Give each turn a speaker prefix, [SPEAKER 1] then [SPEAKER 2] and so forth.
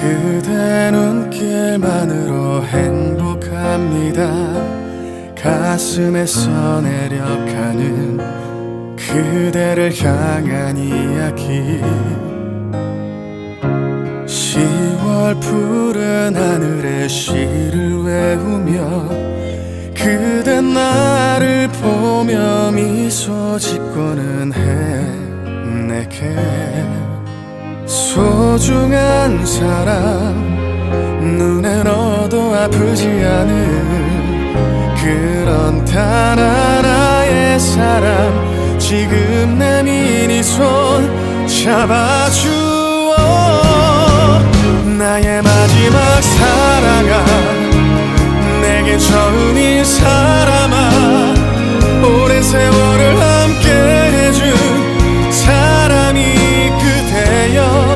[SPEAKER 1] 그대 눈길만으로 행복합니다. 가슴에서 내려가는 그대를 향한 이야기. 10월 푸른 하늘에 시를 외우며 그대 나를 보며 미소 짓고는 해 내게 소중한 사람 눈에 넣어도 아프지 않은 그런 단 하나의 사람. 지금 내 미니 손 잡아주어. 나의 마지막 사랑아 내게 처음 인 사